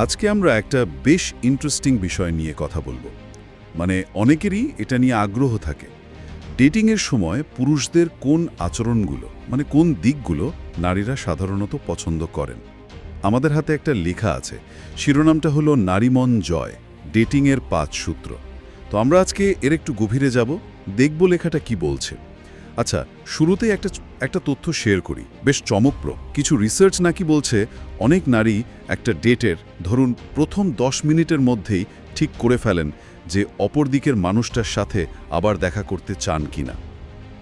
আজকে আমরা একটা বেশ ইন্টারেস্টিং বিষয় নিয়ে কথা বলব। মানে অনেকেরই এটা নিয়ে আগ্রহ থাকে। ডেটিংয়ের সময় পুরুষদের কোন আচরণগুলো মানে কোন দিকগুলো নারীরা সাধারণত পছন্দ করেন? আমাদের হাতে একটা লেখা আছে। শিরোনামটা হলো নারীমন জয় ডেটিংয়ের পাঁচ সূত্র। তো আমরা আজকে এর একটু গভীরে যাব। দেখব লেখাটা কি বলছে। আচ্ছা শুরুতেই একটা একটা তথ্য শেয়ার করি। বেশ চমকপ্রদ। কিছু রিসার্চ নাকি বলছে অনেক নারী একটা ডেটের, ধরুন প্রথম দশ মিনিটের মধ্যেই ঠিক করে ফেলেন যে অপর দিকের মানুষটার সাথে আবার দেখা করতে চান কিনা।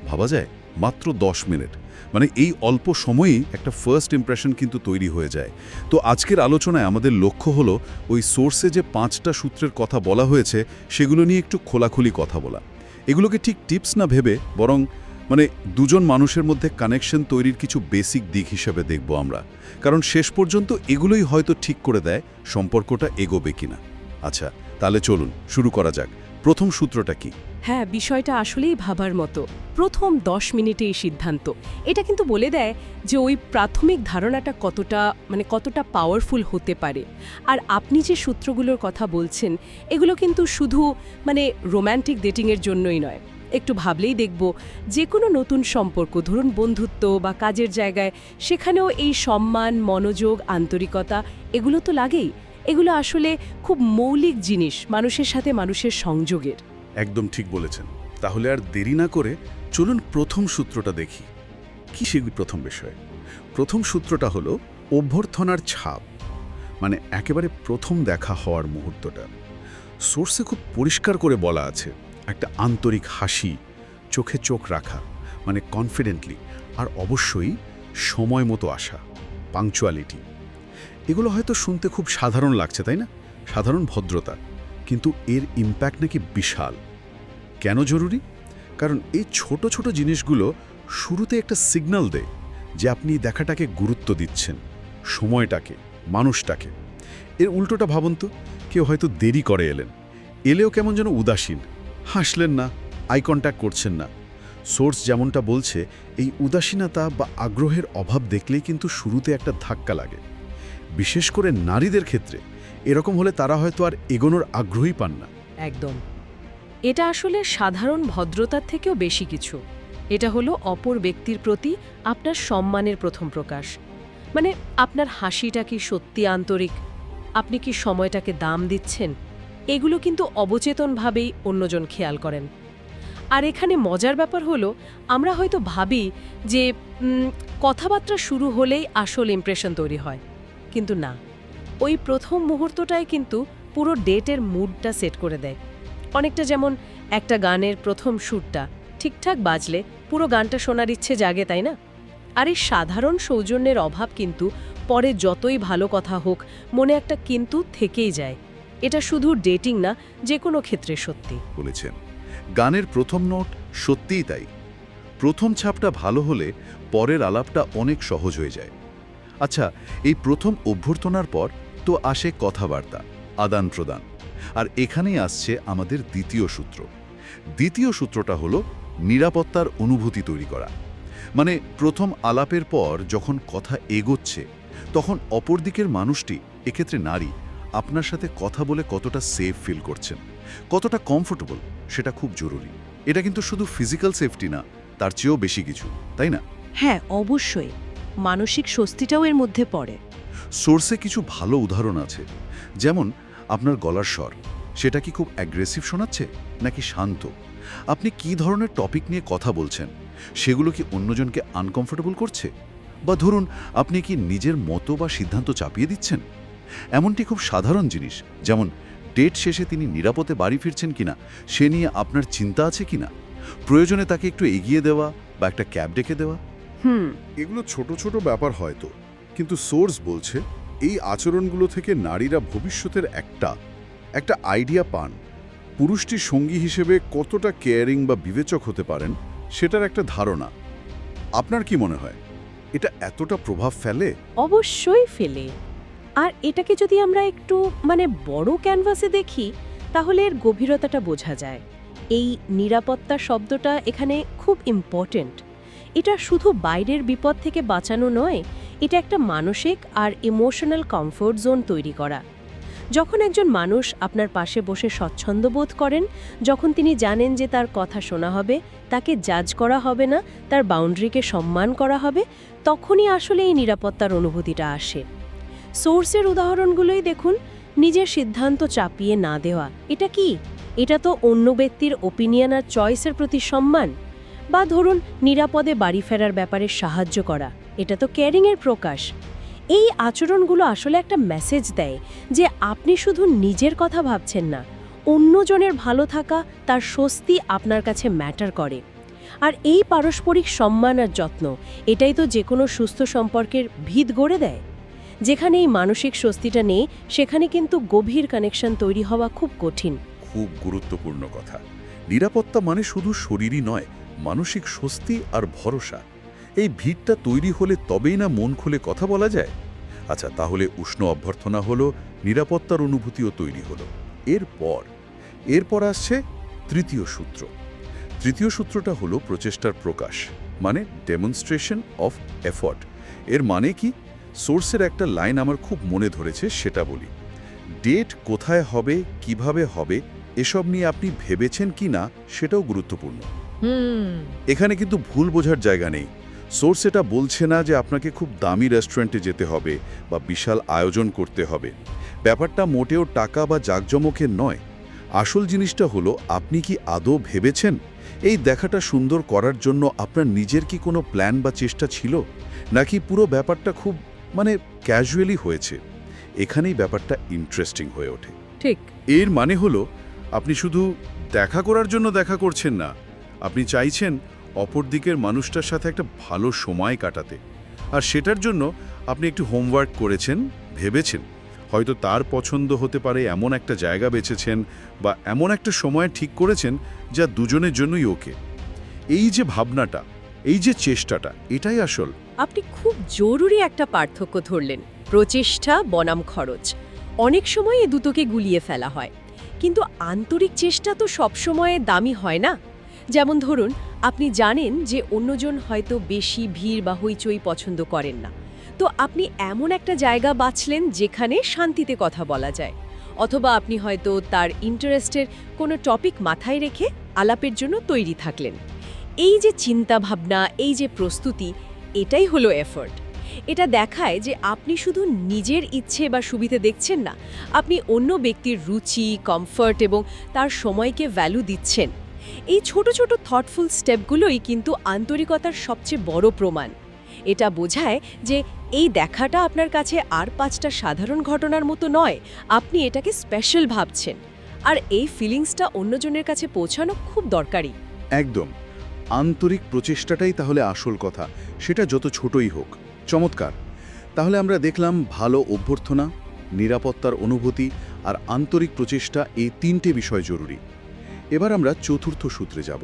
ভাবা যায়? মাত্র দশ মিনিট। মানে এই অল্প সময়েই একটা ফার্স্ট ইমপ্রেশন কিন্তু তৈরি হয়ে যায়। তো আজকের আলোচনায় আমাদের লক্ষ্য হলো ওই সোর্সে যে পাঁচটা সূত্রের কথা বলা হয়েছে, সেগুলো নিয়ে একটু খোলাখুলি কথা বলা। এগুলোকে ঠিক টিপস না ভেবে বরং মানে দুজন মানুষের মধ্যে কানেকশন তৈরির কিছু বেসিক দিক হিসেবে দেখব আমরা। কারণ শেষ পর্যন্ত এগুলোই হয়তো ঠিক করে দেয় সম্পর্কটা এগোবে কিনা। আচ্ছা তাহলে চলুন, শুরু করা যাক। প্রথম সূত্রটা কি? হ্যাঁ বিষয়টা আসলেই ভাবার মতো। প্রথম দশ মিনিটে এই সিদ্ধান্ত। এটা কিন্তু বলে দেয় যে ওই প্রাথমিক ধারণাটা কতটা মানে কতটা পাওয়ারফুল হতে পারে। আর আপনি যে সূত্রগুলোর কথা বলছেন, এগুলো কিন্তু শুধু মানে রোম্যান্টিক ডেটিংয়ের জন্যই নয়। একটু ভাবলেই দেখব যে কোনো নতুন সম্পর্ক, ধরুন বন্ধুত্ব বা কাজের জায়গায় সেখানেও এই সম্মান, মনোযোগ, আন্তরিকতা, এগুলো তো লাগেই। এগুলো আসলে খুব মৌলিক জিনিস মানুষের সাথে মানুষের সংযোগের। একদম ঠিক বলেছেন। তাহলে আর দেরি না করে চলুন প্রথম সূত্রটা দেখি। কি সেগুলি প্রথম বিষয়? প্রথম সূত্রটা হলো অভ্যর্থনার ছাপ মানে একেবারে প্রথম দেখা হওয়ার মুহূর্তটা। সোর্সে খুব পরিষ্কার করে বলা আছে। একটা আন্তরিক হাসি চোখে চোখ রাখা মানে কনফিডেন্টলি আর অবশ্যই সময় মতো আসা পাংচুয়ালিটি এগুলো হয়তো শুনতে খুব সাধারণ লাগছে, তাই না? সাধারণ ভদ্রতা। কিন্তু এর ইম্প্যাক্ট নাকি বিশাল। কেন জরুরি? কারণ এই ছোট ছোট জিনিসগুলো শুরুতে একটা সিগন্যাল দেয় যে আপনি দেখাটাকে গুরুত্ব দিচ্ছেন, সময়টাকে, মানুষটাকে। এর উল্টোটা ভাবুন তো, কেউ হয়তো দেরি করে এলেন। এলেও কেমন যেন উদাসীন হাসলেন না আই কন্ট্যাক্ট করছেন না। সোর্স যেমনটা বলছে, এই উদাসীনতা বা আগ্রহের অভাব দেখলেই কিন্তু শুরুতে একটা ধাক্কা লাগে। বিশেষ করে নারীদের ক্ষেত্রে, এরকম হলে তারা হয়তো আর এগোনোর আগ্রহই পান না। একদম। এটা আসলে সাধারণ ভদ্রতার থেকেও বেশি কিছু। এটা হলো অপর ব্যক্তির প্রতি আপনার সম্মানের প্রথম প্রকাশ। মানে আপনার হাসিটা কি সত্যি আন্তরিক? আপনি কি সময়টাকে দাম দিচ্ছেন? এগুলো কিন্তু অবচেতনভাবেই অন্যজন খেয়াল করেন। আর এখানে মজার ব্যাপার হলো, আমরা হয়তো ভাবি যে কথাবার্তা শুরু হলেই আসল ইমপ্রেশন তৈরি হয়। কিন্তু না। ওই প্রথম মুহূর্তটাই কিন্তু পুরো ডেটের মুডটা সেট করে দেয়। অনেকটা যেমন একটা গানের প্রথম সুরটা, ঠিকঠাক বাজলে পুরো গানটা শোনার ইচ্ছে জাগে, তাই না? আর এই সাধারণ সৌজন্যের অভাব কিন্তু পরে যতই ভালো কথা হোক, মনে একটা কিন্তু থেকেই যায়। এটা শুধু ডেটিং না, যে কোনো ক্ষেত্রে সত্যি। বলেছেন। গানের প্রথম নোট সত্যিই তাই। প্রথম ছাপটা ভালো হলে পরের আলাপটা অনেক সহজ হয়ে যায়। আচ্ছা এই প্রথম অভ্যর্থনার পর তো আসে কথাবার্তা, আদান প্রদান। আর এখানেই আসছে আমাদের দ্বিতীয় সূত্র। দ্বিতীয় সূত্রটা হলো নিরাপত্তার অনুভূতি তৈরি করা। মানে প্রথম আলাপের পর যখন কথা এগোচ্ছে, তখন অপর দিকের মানুষটি, এক্ষেত্রে নারী আপনার সাথে কথা বলে কতটা সেফ ফিল করছেন কতটা কমফোর্টেবল সেটা খুব জরুরি। এটা কিন্তু শুধু ফিজিক্যাল সেফটি না তার চেয়েও বেশি কিছু তাই না? হ্যাঁ অবশ্যই। মানসিক স্বস্তিটাও এর মধ্যে পড়ে। সোর্সে কিছু ভালো উদাহরণ আছে যেমন আপনার গলার স্বর সেটা কি খুব অ্যাগ্রেসিভ শোনাচ্ছে নাকি শান্ত? আপনি কি ধরনের টপিক নিয়ে কথা বলছেন সেগুলো কি অন্যজনকে আনকমফোর্টেবল করছে? বা ধরুন আপনি কি নিজের মতো বা সিদ্ধান্ত চাপিয়ে দিচ্ছেন? এমনটি খুব সাধারণ জিনিস যেমন ডেট শেষে তিনি নিরাপদে বাড়ি ফিরছেন কিনা সে নিয়ে আপনার চিন্তা আছে কিনা? প্রয়োজনে তাকে একটু এগিয়ে দেওয়া বা একটা ক্যাব ডেকে দেওয়া? হুম। এগুলো ছোট ছোট ব্যাপার হয়তো কিন্তু সোর্স বলছে এই আচরণগুলো থেকে নারীরা ভবিষ্যতের একটা একটা আইডিয়া পান। পুরুষটি সঙ্গী হিসেবে কতটা কেয়ারিং বা বিবেচক হতে পারেন সেটার একটা ধারণা। আপনার কি মনে হয়? এটা এতটা প্রভাব ফেলে? অবশ্যই ফেলে। আর এটাকে যদি আমরা একটু মানে বড় ক্যানভাসে দেখি, তাহলে এর গভীরতাটা বোঝা যায়। এই নিরাপত্তা শব্দটা এখানে খুব ইম্পর্ট্যান্ট এটা শুধু বাইরের বিপদ থেকে বাঁচানো নয়, এটা একটা মানসিক আর ইমোশনাল কমফোর্ট জোন তৈরি করা। যখন একজন মানুষ আপনার পাশে বসে স্বচ্ছন্দ বোধ করেন, যখন তিনি জানেন যে তার কথা শোনা হবে, তাকে জাজ করা হবে না, তার বাউন্ডারিকে সম্মান করা হবে, তখনই আসলে এই নিরাপত্তার অনুভূতিটা আসে। সোর্সের উদাহরণগুলোই দেখুন, নিজের সিদ্ধান্ত চাপিয়ে না দেওয়া। এটা কি? এটা তো অন্য ব্যক্তির ওপিনিয়ন আর চয়েসের প্রতি সম্মান। বা ধরুন, নিরাপদে বাড়ি ফেরার ব্যাপারে সাহায্য করা। এটা তো কেয়ারিংয়ের প্রকাশ। এই আচরণগুলো আসলে একটা মেসেজ দেয় যে আপনি শুধু নিজের কথা ভাবছেন না, অন্যজনের ভালো থাকা তার স্বস্তি আপনার কাছে ম্যাটার করে। আর এই পারস্পরিক সম্মান আর যত্ন, এটাই তো যে কোনো সুস্থ সম্পর্কের ভিত গড়ে দেয়। যেখানে এই মানসিক স্বস্তিটা নেই, সেখানে কিন্তু গভীর কানেকশন তৈরি হওয়া খুব কঠিন। খুব গুরুত্বপূর্ণ কথা। নিরাপত্তা মানে শুধু শরীরই নয়, মানসিক স্বস্তি আর ভরসা। এই ভিড়টা তৈরি হলে তবেই না মন খুলে কথা বলা যায়? আচ্ছা তাহলে উষ্ণ অভ্যর্থনা হলো, নিরাপত্তার অনুভূতিও তৈরি হলো। এরপর এরপর আসছে তৃতীয় সূত্র। তৃতীয় সূত্রটা হলো প্রচেষ্টার প্রকাশ মানে ডেমনস্ট্রেশন অফ এফর্ট এর মানে কি? সোর্সের একটা লাইন আমার খুব মনে ধরেছে সেটা বলি। ডেট কোথায় হবে কীভাবে হবে এসব নিয়ে আপনি ভেবেছেন কি না সেটাও গুরুত্বপূর্ণ। এখানে কিন্তু ভুল বোঝার জায়গা নেই। সোর্স এটা বলছে না যে আপনাকে খুব দামি রেস্টুরেন্টে যেতে হবে বা বিশাল আয়োজন করতে হবে। ব্যাপারটা মোটেও টাকা বা জাঁকজমকের নয়। আসল জিনিসটা হলো আপনি কি আদৌ ভেবেছেন? এই দেখাটা সুন্দর করার জন্য আপনার নিজের কি কোনো প্ল্যান বা চেষ্টা ছিল? নাকি পুরো ব্যাপারটা খুব মানে ক্যাজুয়ালি হয়েছে। এখানেই ব্যাপারটা ইন্টারেস্টিং হয়ে ওঠে। ঠিক। এর মানে হলো আপনি শুধু দেখা করার জন্য দেখা করছেন না আপনি চাইছেন অপর দিকের মানুষটার সাথে একটা ভালো সময় কাটাতে। আর সেটার জন্য আপনি একটু হোমওয়ার্ক করেছেন ভেবেছেন। হয়তো তার পছন্দ হতে পারে এমন একটা জায়গা বেছেছেন বা এমন একটা সময় ঠিক করেছেন যা দুজনের জন্যই ওকে। এই যে ভাবনাটা এই যে চেষ্টাটা এটাই আসল। আপনি খুব জরুরি একটা পার্থক্য ধরলেন, প্রচেষ্টা, বনাম খরচ। অনেক সময় এ দুটোকে গুলিয়ে ফেলা হয়। কিন্তু আন্তরিক চেষ্টা তো সবসময় দামি হয় না। যেমন ধরুন, আপনি জানেন যে অন্যজন হয়তো বেশি ভিড় বা হইচই পছন্দ করেন না। তো আপনি এমন একটা জায়গা বাছলেন যেখানে শান্তিতে কথা বলা যায়। অথবা আপনি হয়তো তার ইন্টারেস্টের কোনো টপিক মাথায় রেখে আলাপের জন্য তৈরি থাকলেন। এই যে চিন্তাভাবনা, এই যে প্রস্তুতি এটাই হলো এফর্ট এটা দেখায় যে আপনি শুধু নিজের ইচ্ছে বা সুবিধে দেখছেন না, আপনি অন্য ব্যক্তির রুচি কমফর্ট এবং তার সময়কে ভ্যালু দিচ্ছেন। এই ছোট ছোট থটফুল স্টেপগুলোই কিন্তু আন্তরিকতার সবচেয়ে বড় প্রমাণ। এটা বোঝায় যে এই দেখাটা আপনার কাছে আর পাঁচটা সাধারণ ঘটনার মতো নয়, আপনি এটাকে স্পেশাল ভাবছেন। আর এই ফিলিংসটা অন্যজনের কাছে পৌঁছানো খুব দরকারি। একদম। আন্তরিক প্রচেষ্টাটাই তাহলে আসল কথা। সেটা যত ছোটই হোক। চমৎকার। তাহলে আমরা দেখলাম ভালো অভ্যর্থনা নিরাপত্তার অনুভূতি আর আন্তরিক প্রচেষ্টা এই তিনটে বিষয় জরুরি। এবার আমরা চতুর্থ সূত্রে যাব।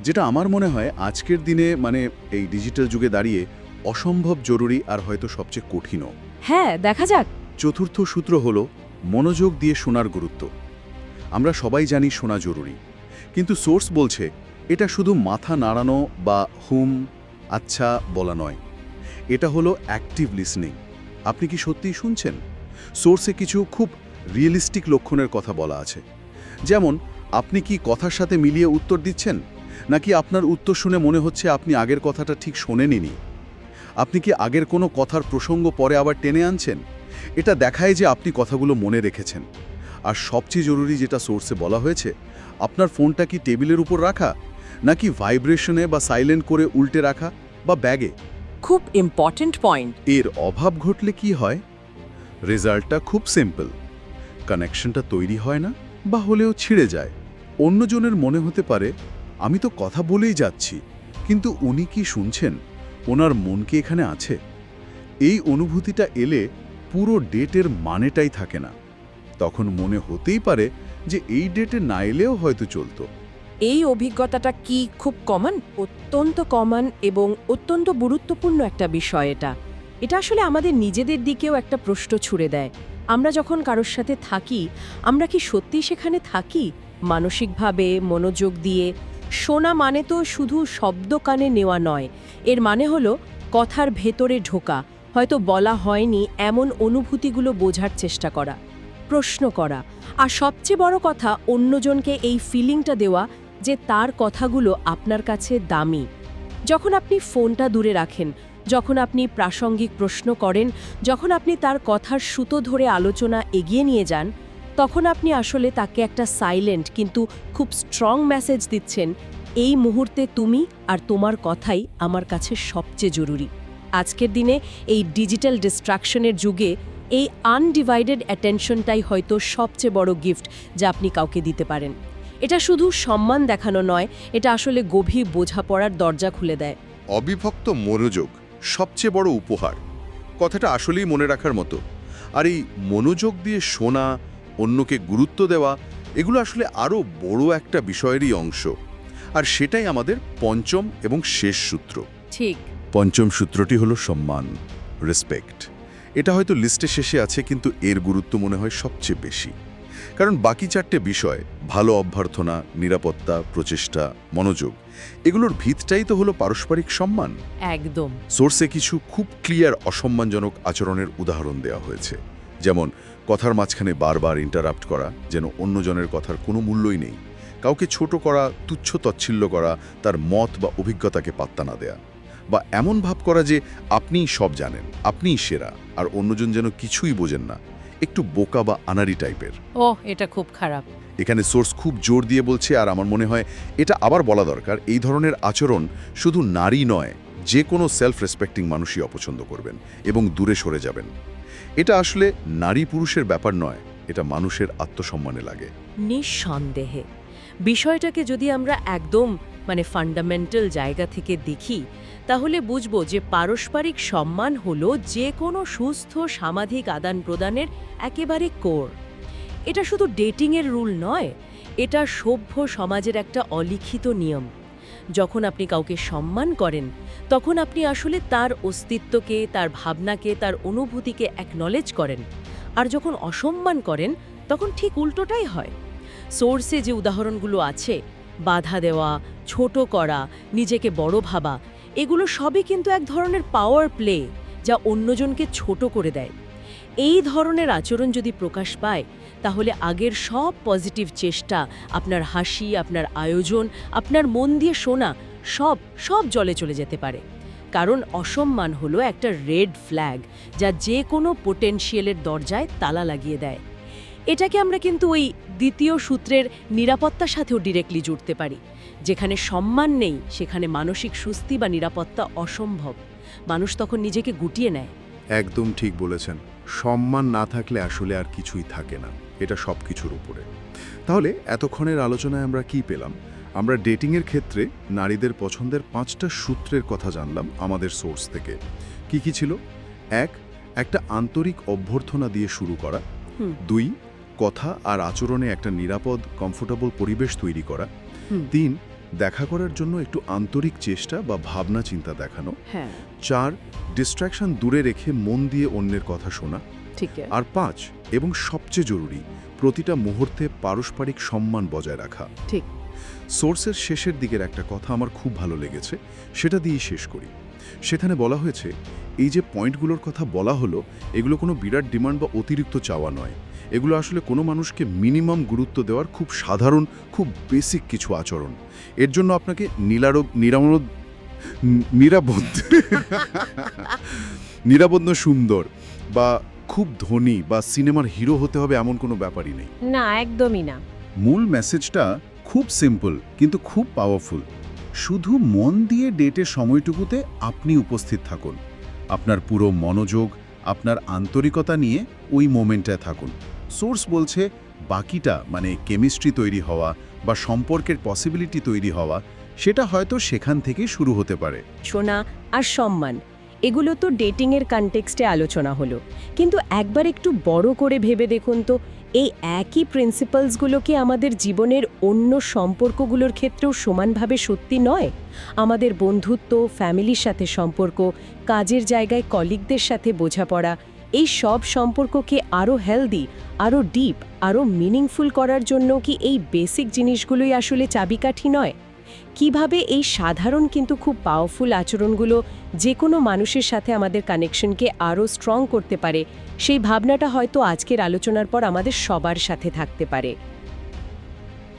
যেটা আমার মনে হয় আজকের দিনে মানে এই ডিজিটাল যুগে দাঁড়িয়ে অসম্ভব জরুরি আর হয়তো সবচেয়ে কঠিনও। হ্যাঁ দেখা যাক। চতুর্থ সূত্র হল মনোযোগ দিয়ে শোনার গুরুত্ব। আমরা সবাই জানি শোনা জরুরি। কিন্তু সোর্স বলছে এটা শুধু মাথা নাড়ানো বা হুম আচ্ছা বলা নয়। এটা হলো অ্যাক্টিভ লিসনিং আপনি কি সত্যিই শুনছেন? সোর্সে কিছু খুব রিয়েলিস্টিক লক্ষণের কথা বলা আছে। যেমন, আপনি কি কথার সাথে মিলিয়ে উত্তর দিচ্ছেন? নাকি আপনার উত্তর শুনে মনে হচ্ছে আপনি আগের কথাটা ঠিক শোনেননি? আপনি কি আগের কোনো কথার প্রসঙ্গ পরে আবার টেনে আনছেন? এটা দেখায় যে আপনি কথাগুলো মনে রেখেছেন। আর সবচেয়ে জরুরি যেটা সোর্সে বলা হয়েছে, আপনার ফোনটা কি টেবিলের উপর রাখা? নাকি ভাইব্রেশনে বা সাইলেন্ট করে উল্টে রাখা বা ব্যাগে? খুব ইম্পর্টেন্ট পয়েন্ট এর অভাব ঘটলে কি হয়? রেজাল্টটা খুব সিম্পল কানেকশনটা তৈরি হয় না বা হলেও ছিঁড়ে যায়। অন্যজনের মনে হতে পারে আমি তো কথা বলেই যাচ্ছি কিন্তু উনি কি শুনছেন? ওনার মন কি এখানে আছে? এই অনুভূতিটা এলে পুরো ডেটের মানেটাই থাকে না। তখন মনে হতেই পারে যে এই ডেটে না এলেও হয়তো চলতো। এই অভিজ্ঞতাটা কি খুব কমন অত্যন্ত কমন এবং অত্যন্ত গুরুত্বপূর্ণ একটা বিষয় এটা। এটা আসলে আমাদের নিজেদের দিকেও একটা প্রশ্ন ছুড়ে দেয়। আমরা যখন কারোর সাথে থাকি, আমরা কি সত্যি সেখানে থাকি? মানসিকভাবে, মনোযোগ দিয়ে। শোনা মানে তো শুধু শব্দ কানে নেওয়া নয়। এর মানে হলো কথার ভেতরে ঢোকা, হয়তো বলা হয়নি এমন অনুভূতিগুলো বোঝার চেষ্টা করা, প্রশ্ন করা। আর সবচেয়ে বড় কথা, অন্যজনকে এই ফিলিংটা দেওয়া যে তার কথাগুলো আপনার কাছে দামি। যখন আপনি ফোনটা দূরে রাখেন, যখন আপনি প্রাসঙ্গিক প্রশ্ন করেন, যখন আপনি তার কথার সুতো ধরে আলোচনা এগিয়ে নিয়ে যান, তখন আপনি আসলে তাকে একটা সাইলেন্ট কিন্তু খুব স্ট্রং মেসেজ দিচ্ছেন, এই মুহূর্তে তুমি আর তোমার কথাই আমার কাছে সবচেয়ে জরুরি। আজকের দিনে এই ডিজিটাল ডিস্ট্রাকশনের যুগে এই আনডিভাইডেড অ্যাটেনশনটাই হয়তো সবচেয়ে বড় গিফট যা আপনি কাউকে দিতে পারেন। এটা শুধু সম্মান দেখানো নয় এটা আসলে গভীর বোঝাপড়ার দরজা খুলে দেয়। অবিভক্ত মনোযোগ সবচেয়ে বড় উপহার কথাটা আসলেই মনে রাখার মতো। আর এই মনোযোগ দিয়ে শোনা অন্যকে গুরুত্ব দেওয়া এগুলো আসলে আরও বড় একটা বিষয়েরই অংশ। আর সেটাই আমাদের পঞ্চম এবং শেষ সূত্র। ঠিক। পঞ্চম সূত্রটি হলো সম্মান রেসপেক্ট এটা হয়তো লিস্টে শেষে আছে কিন্তু এর গুরুত্ব মনে হয় সবচেয়ে বেশি। কারণ বাকি চারটে বিষয় ভালো অভ্যর্থনা নিরাপত্তা প্রচেষ্টা মনোযোগ এগুলোর ভিতটাই তো হলো পারস্পরিক সম্মান। একদম। সোর্সে কিছু খুব ক্লিয়ার অসম্মানজনক আচরণের উদাহরণ দেওয়া হয়েছে। যেমন কথার মাঝখানে বারবার ইন্টারাপ্ট করা যেন অন্যজনের কথার কোনো মূল্যই নেই। কাউকে ছোট করা তুচ্ছ তচ্ছিল্য করা তার মত বা অভিজ্ঞতাকে পাত্তা না দেয়া। বা এমন ভাব করা যে আপনিই সব জানেন আপনিই সেরা আর অন্যজন যেন কিছুই বোঝেন না। একটু বোকা বা আনারি টাইপের। ও এটা খুব খারাপ। এখানে সোর্স খুব জোর দিয়ে বলছে আর আমার মনে হয় এটা আবার বলা দরকার এই ধরনের আচরণ শুধু নারী নয় যে কোনো সেলফ রেসপেক্টিং মানুষই অপছন্দ করবেন এবং দূরে সরে যাবেন। এটা আসলে নারী পুরুষের ব্যাপার নয় এটা মানুষের আত্মসম্মানে লাগে। নিঃসন্দেহে। বিষয়টাকে যদি আমরা একদম মানে ফান্ডামেন্টাল জায়গা থেকে দেখি, তাহলে বুঝব যে পারস্পরিক সম্মান হলো যে কোনো সুস্থ সামাজিক আদান প্রদানের একেবারে কোর এটা শুধু ডেটিংয়ের রুল নয়, এটা সভ্য সমাজের একটা অলিখিত নিয়ম। যখন আপনি কাউকে সম্মান করেন, তখন আপনি আসলে তার অস্তিত্বকে, তার ভাবনাকে, তার অনুভূতিকে অ্যাকনলেজ করেন। আর যখন অসম্মান করেন, তখন ঠিক উল্টোটাই হয়। সোর্সে যে উদাহরণগুলো আছে, বাধা দেওয়া, ছোট করা, নিজেকে বড় ভাবা, এগুলো সবই কিন্তু এক ধরনের পাওয়ার প্লে যা অন্যজনকে ছোট করে দেয়। এই ধরনের আচরণ যদি প্রকাশ পায়, তাহলে আগের সব পজিটিভ চেষ্টা, আপনার হাসি, আপনার আয়োজন, আপনার মন দিয়ে শোনা, সব সব জলে চলে যেতে পারে। কারণ অসম্মান হলো একটা রেড ফ্ল্যাগ যা যে কোনো পোটেনশিয়ালের দরজায় তালা লাগিয়ে দেয়। এটাকে আমরা কিন্তু ওই দ্বিতীয় সূত্রের নিরাপত্তার সাথেও ডিরেক্টলি জুড়তে পারি। যেখানে সম্মান নেই সেখানে মানসিক সুস্থি বা নিরাপত্তা অসম্ভব। মানুষ তখন নিজেকে গুটিয়ে নেয়। একদম ঠিক বলেছেন। সম্মান না থাকলে আসলে আর কিছুই থাকে না। এটা সব কিছুর উপরে। তাহলে এতক্ষণের আলোচনায় আমরা কি পেলাম? আমরা ডেটিংয়ের ক্ষেত্রে নারীদের পছন্দের পাঁচটা সূত্রের কথা জানলাম আমাদের সোর্স থেকে। কি কি ছিল? এক একটা আন্তরিক অভ্যর্থনা দিয়ে শুরু করা। দুই কথা আর আচরণে একটা নিরাপদ কমফোর্টেবল পরিবেশ তৈরি করা। তিন দেখা করার জন্য একটু আন্তরিক চেষ্টা বা ভাবনা চিন্তা দেখানো। হ্যাঁ। চার ডিস্ট্র্যাকশন দূরে রেখে মন দিয়ে অন্যের কথা শোনা। ঠিক আর পাঁচ এবং সবচেয়ে জরুরি প্রতিটা মুহূর্তে পারস্পরিক সম্মান বজায় রাখা। ঠিক। সোর্সের শেষের দিকের একটা কথা আমার খুব ভালো লেগেছে সেটা দিয়েই শেষ করি। সেখানে বলা হয়েছে এই যে পয়েন্টগুলোর কথা বলা হলো এগুলো কোনো বিরাট ডিমান্ড বা অতিরিক্ত চাওয়া নয়। এগুলো আসলে কোনো মানুষকে মিনিমাম গুরুত্ব দেওয়ার খুব সাধারণ খুব বেসিক কিছু আচরণ। এর জন্য আপনাকে নীলারোগ নিরামরোধ নিরাপদ নিরাপদ সুন্দর বা খুব ধনী বা সিনেমার হিরো হতে হবে এমন কোনো ব্যাপারই নেই। না একদমই না। মূল মেসেজটা খুব সিম্পল কিন্তু খুব পাওয়ারফুল শুধু মন দিয়ে ডেটের সময়টুকুতে আপনি উপস্থিত থাকুন। আপনার পুরো মনোযোগ, আপনার আন্তরিকতা নিয়ে ওই মোমেন্টে থাকুন। সোর্স বলছে, বাকিটা মানে কেমিস্ট্রি তৈরি হওয়া বা সম্পর্কের পসিবিলিটি তৈরি হওয়া, সেটা হয়তো সেখান থেকে শুরু হতে পারে। শোনা আর সম্মান, এগুলো তো ডেটিংয়ের কনটেক্সটে আলোচনা হলো। কিন্তু একবার একটু বড় করে ভেবে দেখুন তো এই একই প্রিন্সিপালসগুলোকে আমাদের জীবনের অন্য সম্পর্কগুলোর ক্ষেত্রেও সমানভাবে সত্যি নয়। আমাদের বন্ধুত্ব, ফ্যামিলির সাথে সম্পর্ক, কাজের জায়গায় কলিগদের সাথে বোঝাপড়া, এই সব সম্পর্ককে আরও হেলদি আরও ডিপ আরও মিনিংফুল করার জন্য কি এই বেসিক জিনিসগুলোই আসলে চাবিকাঠি নয়? কীভাবে এই সাধারণ কিন্তু খুব পাওয়ারফুল আচরণগুলো যে কোনো মানুষের সাথে আমাদের কানেকশনকে আরও স্ট্রং করতে পারে, সেই ভাবনাটা হয়তো আজকের আলোচনার পর আমাদের সবার সাথে থাকতে পারে।